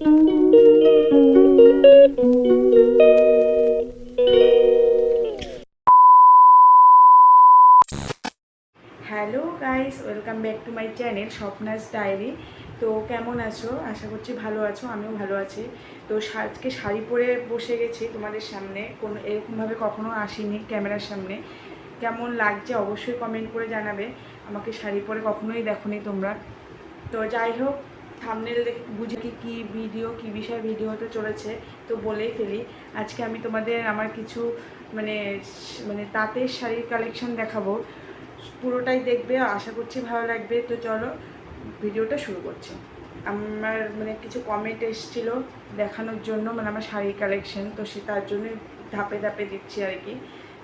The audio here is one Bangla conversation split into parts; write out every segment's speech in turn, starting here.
Hello guys, welcome back to my channel Swapna's diary. তো কেমন আছো? আশা করছি ভালো আছো, আমিও ভালো আছি। তো আজকে শাড়ি পরে বসে গেছি তোমাদের সামনে। কোনো এরকমভাবে কখনো আসিনি ক্যামেরার সামনে। কেমন লাগছে অবশ্যই কমেন্ট করে জানাবে। আমাকে শাড়ি পরে কখনোই দেখোনি তোমরা। তো যাই হোক থামনেল দেখে, বুঝে কি, কী ভিডিও কী বিষয়ে ভিডিও হতে চলেছে, তো বলেই ফেলি। আজকে আমি তোমাদের আমার কিছু মানে মানে তাঁতের শাড়ির কালেকশন দেখাবো। পুরোটাই দেখবে, আশা করছি ভালো লাগবে। তো চলো ভিডিওটা শুরু করছি। আমার মানে কিছু কমেন্ট এসেছিল দেখানোর জন্য মানে আমার শাড়ির কালেকশন তো সে তার জন্য ধাপে ধাপে দিচ্ছি আর কি।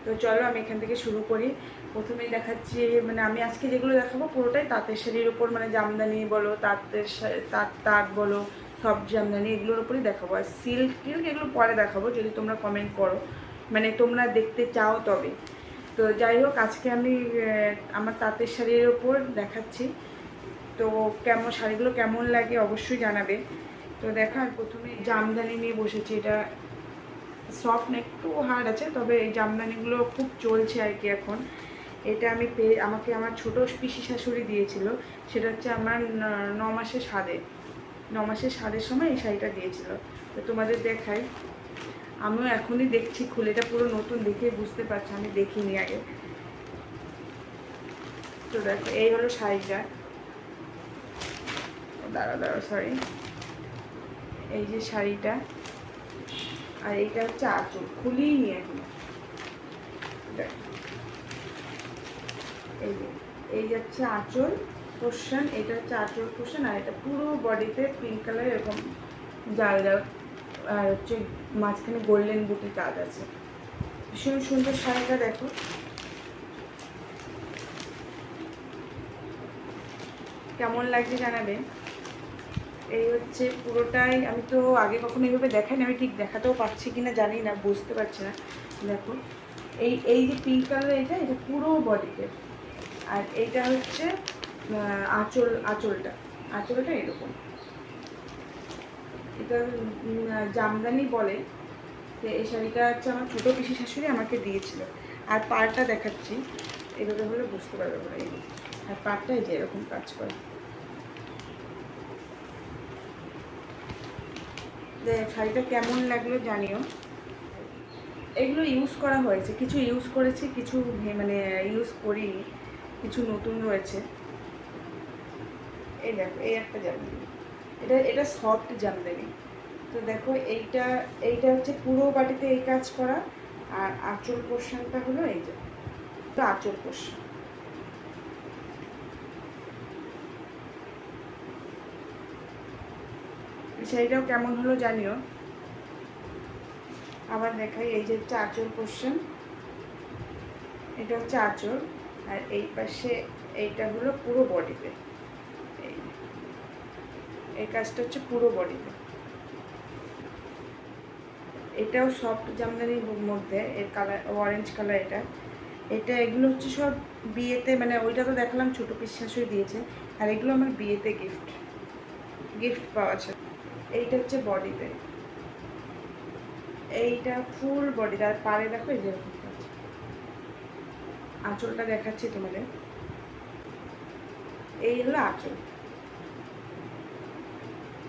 তো চলো আমি এখান থেকে শুরু করি। প্রথমেই দেখাচ্ছি মানে আমি আজকে যেগুলো দেখাবো পুরোটাই তাঁতের শাড়ির উপর মানে জামদানি বলো, তাঁতের তাঁত তাঁত বলো, সব জামদানি এগুলোর উপরই দেখাবো। আর সিল্ক টিল্ক এগুলো পরে দেখাবো যদি তোমরা কমেন্ট করো। মানে তোমরা দেখতে চাও তবে। তো যাই হোক, আজকে আমি আমার তাঁতের শাড়ির ওপর দেখাচ্ছি। তো কেমন শাড়িগুলো কেমন লাগে অবশ্যই জানাবে। তো দেখা প্রথমে জামদানি নিয়ে বসেছি। এটা সফট না একটু হার্ড আছে, তবে এই জামদানিগুলো খুব চলছে আর কি এখন। এটা আমি পেয়ে আমাকে আমার ছোটো পিসি শাশুড়ি দিয়েছিল, সেটা হচ্ছে আমার ন- মাসের স্বাদে। ন মাসের স্বাদের সময় এই শাড়িটা দিয়েছিল। তো তোমাদের দেখাই। আমিও এখনই দেখছি খুলে এটা পুরো নতুন দেখে বুঝতে পারছি, আমি দেখিনি আগে। তো দেখো, এই হলো শাড়িটা। দাঁড়া দাঁড়া সরি এই যে শাড়িটা। আর এইটা হচ্ছে আঁচল, খুলিই নি। এখন এই যে, এই যাচ্ছে আঁচল পোর্শন এটা হচ্ছে আঁচল পোর্শন আর এটা পুরো বডিতে পিঙ্ক কালার এরকম জাল জাল, আর হচ্ছে মাঝখানে গোল্ডেন বুটি কাজ আছে। ভীষণ সুন্দর শাড়িটা দেখো। কেমন লাগছে জানাবে? এই হচ্ছে পুরোটাই। আমি তো আগে কখনো এইভাবে দেখাইনি, আমি ঠিক দেখাতেও পারছি কিনা জানি না, বুঝতে পারছি না। দেখো, এই এই যে পিঙ্ক কালার এটা এটা পুরো বডিতে আর এইটা হচ্ছে আঁচল, আঁচলটা। আঁচলটা এরকম। এটা জামদানি বলে। তো এই শাড়িটা হচ্ছে আমার ছোটো পিসি শাশুড়ি আমাকে দিয়েছিল। আর পাড়টা দেখাচ্ছি। এভাবে হলে বুঝতে পারবে আর পাড়টা এই যে এরকম কাজ করে। শাড়িটা কেমন লাগল জানিও। এগুলো ইউজ করা হয়েছে, কিছু ইউজ করেছি, কিছু মানে ইউজ করিনি, কিছু নতুন রয়েছে। এই দেখো, এই একটা জামদানি এটা এটা সফট জামদানি তো দেখো, এইটা এইটা হচ্ছে পুরো বাটিতে এই কাজ করা, আর আঁচল পোর্শনটা হলো এই যে। তো আঁচল পোর্শন শাড়িটাও কেমন হলো জানিও। আবার দেখাই, এই যে হচ্ছে আঁচল পোর্শন এটা হচ্ছে আঁচল, আর এই পাশে এইটা হলো পুরো বডিতে এই এই কাজটা হচ্ছে পুরো বডিতে এটাও সফট জামদানির মধ্যে, এর কালার অরেঞ্জ কালার এটা। এটা, এগুলো হচ্ছে সব বিয়েতে মানে ওইটা তো দেখালাম, ছোটো পিস শাশুড়ি দিয়েছে। আর এগুলো আমার বিয়েতে গিফট গিফট পাওয়া আছে এইটা হচ্ছে বডিতে এইটা ফুল বডি আর পারে দেখো এই যে আঁচলটা দেখাচ্ছি তোমাদের। এই হলো আঁচল।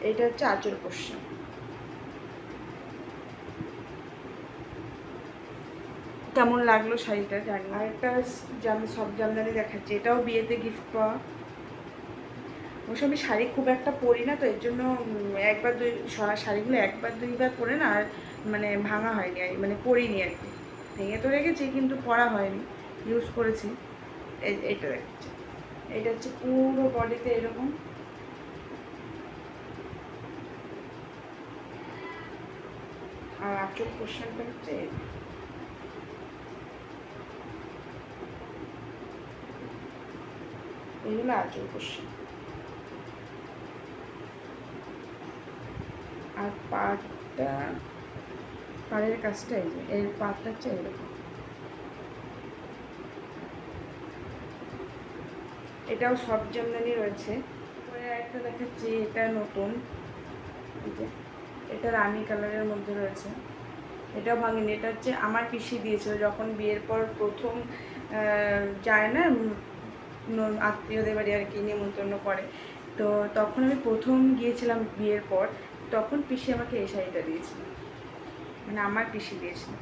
এইটা হচ্ছে আঁচল পোর্শন কেমন লাগল শাড়িটা জানি আর একটা জাম সব জামদানি দেখাচ্ছি। এটাও বিয়েতে গিফট পাওয়া। অবশ্য আমি শাড়ি খুব একটা পরি না, তো এর জন্য একবার দুই শাড়িগুলো একবার দুইবার পরে না আর মানে ভাঙা হয়নি আর মানে পরিনি আর কি। ভেঙে তো রেখেছি কিন্তু পরা হয়নি ইউজ করেছি। এইটা দেখাচ্ছি। এটা হচ্ছে পুরো বডিতে এরকম। আর আঁচল পোর্শনটা হচ্ছে। এগুলো আঁচল পোর্শন আর পাটটা, পাড়ের কাজটা এই যে, এর পাটটা হচ্ছে এরকম। এটাও সব জামদানি রয়েছে। একটা দেখাচ্ছি, এটা নতুন। এটা রানি কালারের মধ্যে রয়েছে। এটাও ভাঙিনি, এটা হচ্ছে আমার পিসি দিয়েছিল, যখন বিয়ের পর প্রথম যায় না আত্মীয়দের বাড়ি আর কি, নিমন্ত্রণ করে। তো তখন আমি প্রথম গিয়েছিলাম বিয়ের পর। তখন পিসি আমাকে এই শাড়িটা দিয়েছিল। মানে আমার পিসি দিয়েছিল।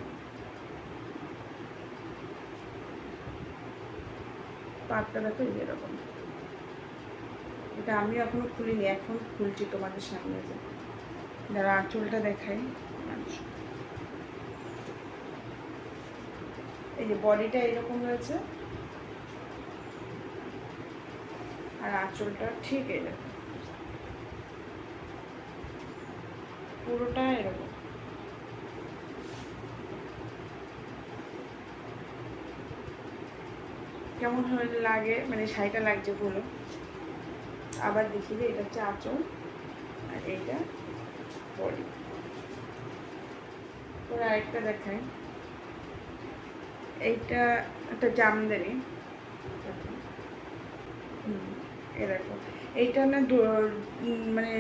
পাটটা দেখো এরকম এটা আমি এখনও খুলিনি, এখন খুলছি তোমাদের সামনে যে। যারা আঁচলটা দেখাই এই যে বডিটা এরকম রয়েছে। আর আঁচলটা ঠিক এরকম পুরোটা এরকম। কেমন লাগে মানে শাড়িটা লাগছে বলো আবার দেখি এটা হচ্ছে আঁচল, আর এইটা বডি। তোর আরেকটা দেখাই। এইটা একটা জামদানি। দেখো। এইটা না মানে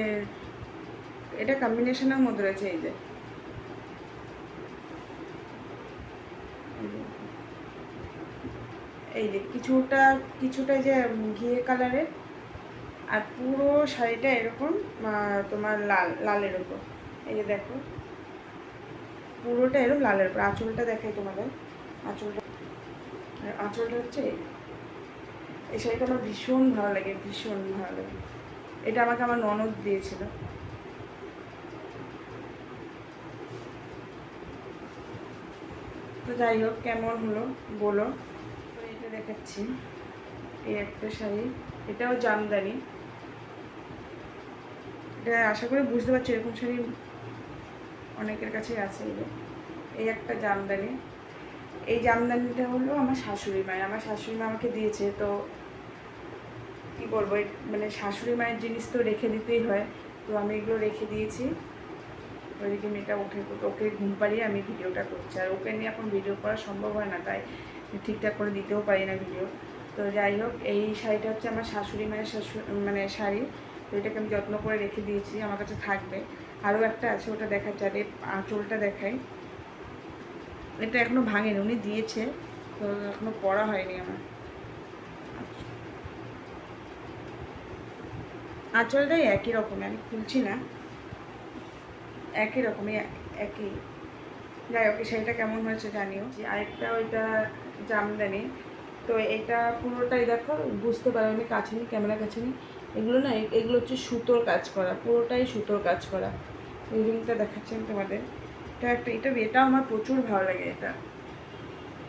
এটা কম্বিনেশনের মধ্যে রয়েছে এই যে। এই যে। কিছুটা কিছুটা যে ঘিয়ে কালারের আর পুরো শাড়িটা এরকম তোমার লাল, লালের উপর। এই যে দেখো, পুরোটা এরকম লালের উপর। আঁচলটা দেখাই তোমাদের। আঁচলটা আঁচলটা হচ্ছে এই। এই শাড়িটা আমার ভীষণ ভালো লাগে, ভীষণ ভালো লাগে। এটা আমাকে আমার ননদ দিয়েছিল। তো যাই হোক, কেমন হলো? বলো। এটা দেখাচ্ছি, এই একটা শাড়ি। এটাও জামদানি। এটা আশা করি বুঝতে পারছি, এরকম শাড়ি অনেকের কাছেই আছে এই একটা জামদানি। এই জামদানিটা হলো আমার শাশুড়ি মায়ের। আমার শাশুড়ি মা আমাকে দিয়েছে, তো কি বলব মানে শাশুড়ি মায়ের জিনিস তো রেখে দিতেই হয়। তো আমি এগুলো রেখে দিয়েছি। ওইদিকে মেয়েটা উঠে ওকে ঘুম পাড়িয়ে আমি ভিডিওটা করছি। আর ওকে নিয়ে এখন ভিডিও করা সম্ভব হয় না, তাই ঠিকঠাক করে দিতেও পারি না ভিডিও। তো যাই হোক, এই শাড়িটা হচ্ছে আমার শাশুড়ি মায়ের শাশু মানে শাড়ি। তো এটাকে আমি যত্ন করে রেখে দিয়েছি, আমার কাছে থাকবে। আরও একটা আছে, ওটা আর এই আঁচলটা দেখাই। এটা এখনও ভাঙেনি, উনি দিয়েছে, তো এখনও পড়া হয়নি আমার। আঁচলটাই একই রকমের আমি খুলছি না। একই রকমই, একই। যাই হোক শাড়িটা কেমন হয়েছে জানিও। যে আরেকটা ওইটা জামদানি। তো এটা পুরোটাই দেখো, বুঝতে পারো আমি কাছে নি ক্যামেরা কাছে নিই এগুলো না এগুলো হচ্ছে সুতোর কাজ করা, পুরোটাই সুতোর কাজ করা। রিংটা দেখাচ্ছি আমি তোমাদের। এটা একটা, এটা এটা আমার প্রচুর ভালো লাগে এটা।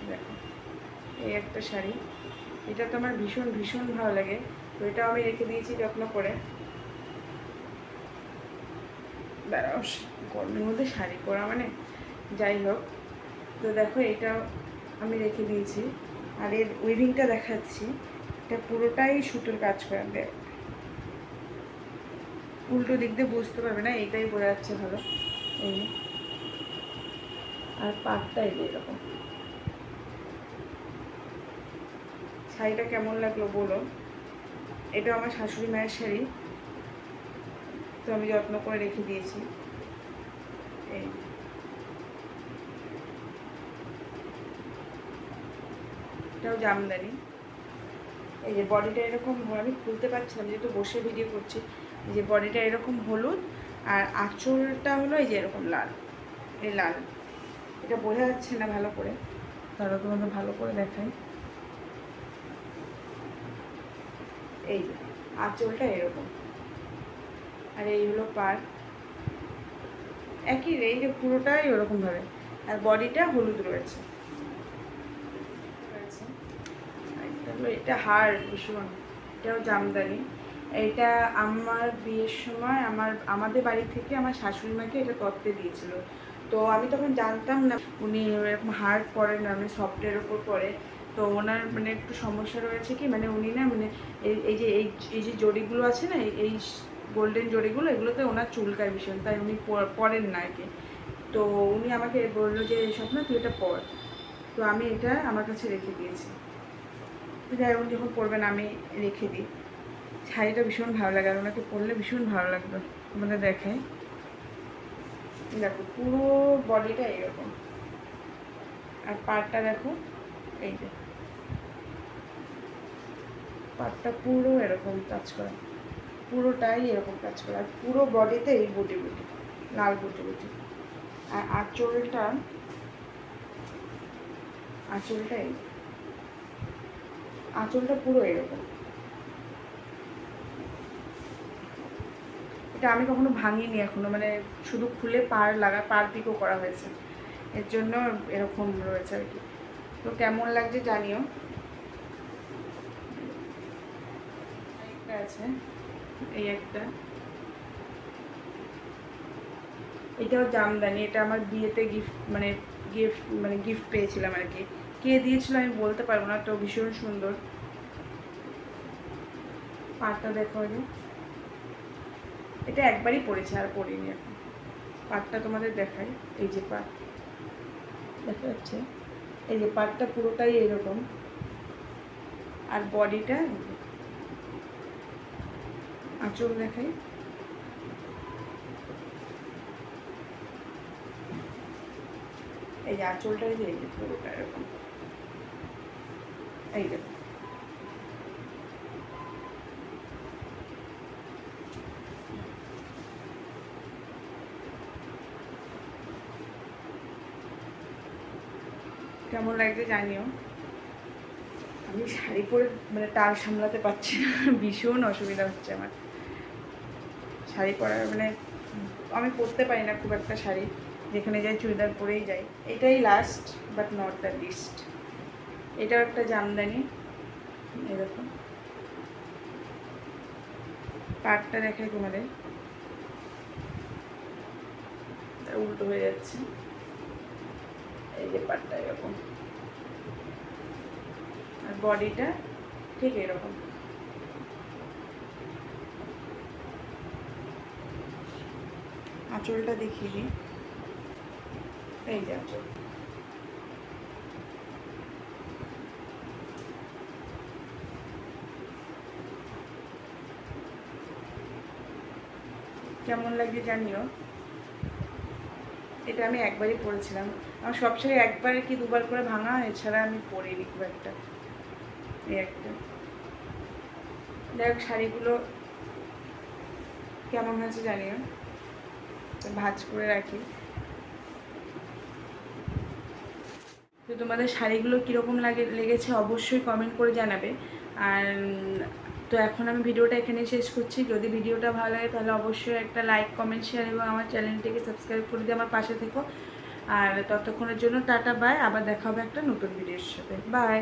দেখো, এই একটা শাড়ি। এটা তো আমার ভীষণ ভীষণ ভালো লাগে। তো এটাও আমি রেখে দিয়েছি যত্ন করে। দাঁড়াও, গরমের মধ্যে শাড়ি পরা মানে যাই হোক। তো দেখো এটা আমি রেখে দিয়েছি। আর এর উইভিংটা দেখাচ্ছি। এটা পুরোটাই সুতোর কাজ করা। দেখ, উল্টো দিক দিয়ে বুঝতে পারবে না এইটাই বোঝা যাচ্ছে ভালো। এই আর পাটটা এই যে এরকম। শাড়িটা কেমন লাগল বলো? এটা আমার শাশুড়ি মায়ের শাড়ি। তো আমি যত্ন করে রেখে দিয়েছি। এই। এটাও জামদানি। এই যে বডিটা এরকম আমি খুলতে পারছিলাম যেহেতু বসে ভিডিও করছি। এই যে বডিটা এরকম হলুদ আর আঁচলটা হলো এই যে এরকম লাল। এই লাল। এটা বোঝা যাচ্ছে না ভালো করে। তারা তোমাদের ভালো করে দেখাই। এই আঁচলটা এরকম। আর এই হলো পার। একই এই যে পুরোটাই ওরকমভাবে আর বডিটা হলুদ রয়েছে। এটা হার ভীষণ। এটাও জামদানি। এটা আমার বিয়ের সময় আমার, আমাদের বাড়ি থেকে আমার শাশুড়ি মাকে এটা তত্ত্বে দিয়েছিল। তো আমি তখন জানতাম না, উনি এরকম হার্ড পরেন না, উনি সফটের ওপর পরে। তো ওনার মানে একটু সমস্যা রয়েছে কি মানে উনি না মানে এই যে এই যে জড়িগুলো আছে না এই গোল্ডেন জড়িগুলো, এগুলোতে ওনার চুলকায় ভীষণ তাই উনি পর- পরেন না আর তো উনি আমাকে বলল যে এইসব না তুই এটা পর। তো আমি এটা আমার কাছে রেখে দিয়েছি। যাই হোক, যখন পরবেন, আমি রেখে দিই। শাড়িটা ভীষণ ভালো লাগে আর ওনাকে পরলে ভীষণ ভালো লাগবে তোমাদের দেখাই দেখো, পুরো বডিটা এরকম আর পাড়টা দেখো, এই যে। পাড়টা পুরো এরকম কাজ করা। পুরোটাই এরকম কাজ করা, আর পুরো বডিতে এই বুটি বুটি লাল বুটি বুটি আর আঁচলটা আঁচলটা এই। আঁচলটা পুরো এরকম। এটা আমি কখনো ভাঙিনি এখনও মানে শুধু খুলে পার লাগা পার দিকও করা হয়েছে। এর জন্য এরকম রয়েছে আর কি। তো কেমন লাগছে জানিও। আছে। এই একটা। এটাও জামদানি, এটা আমার বিয়েতে গিফট মানে গিফট মানে গিফট পেয়েছিলাম আর কি। কে দিয়েছিল আমি বলতে পারব না, তো ভীষণ সুন্দর। পাটটা দেখো আগে। এটা একবারই পড়েছে আর পড়িনি এখন। পাটটা তোমাদের দেখাই, এই যে পাট। দেখা যাচ্ছে। এই যে পাটটা পুরোটাই এরকম। আর বডিটা আঁচল দেখাই। এই যে আঁচলটা এই যে পুরোটা এরকম। এই দেখো কেমন লাগছে জানিও? আমি শাড়ি পরে মানে টাল সামলাতে পারছি না, ভীষণ অসুবিধা হচ্ছে আমার। শাড়ি পরার মানে আমি পরতে পারি না খুব একটা শাড়ি। যেখানে যাই, চুড়িদার পরেই যাই। এটাই last but not the least এটাও একটা জামদানি। এরকম। পাটটা দেখাই তোমাদের। উল্টো হয়ে যাচ্ছে। এই যে পাটটা এরকম। আর বডিটা ঠিক এরকম। আঁচলটা দেখিয়ে দিই। এই যে আঁচল। কেমন লাগছে জানিও? এটা আমি একবারই পরেছিলাম আমার সব শাড়ি একবার কি দুবার করে ভাঙা এছাড়া আমি পরিনি খুব একটা। এই একটা। হোক শাড়িগুলো কেমন হয়েছে জানিও? ভাজ করে রাখি। তো তোমাদের শাড়িগুলো কীরকম লাগে, লেগেছে অবশ্যই কমেন্ট করে জানাবে। আর তো এখন আমি ভিডিওটা এখানে শেষ করছি। যদি ভিডিওটা ভালো লাগে তাহলে অবশ্যই একটা লাইক কমেন্ট শেয়ার এবং আমার চ্যানেলটিকে সাবস্ক্রাইব করে দিয়ে আমার পাশে থেকো। আর ততক্ষণের জন্য টাটা বাই আবার দেখা হবে একটা নতুন ভিডিওর সাথে। বাই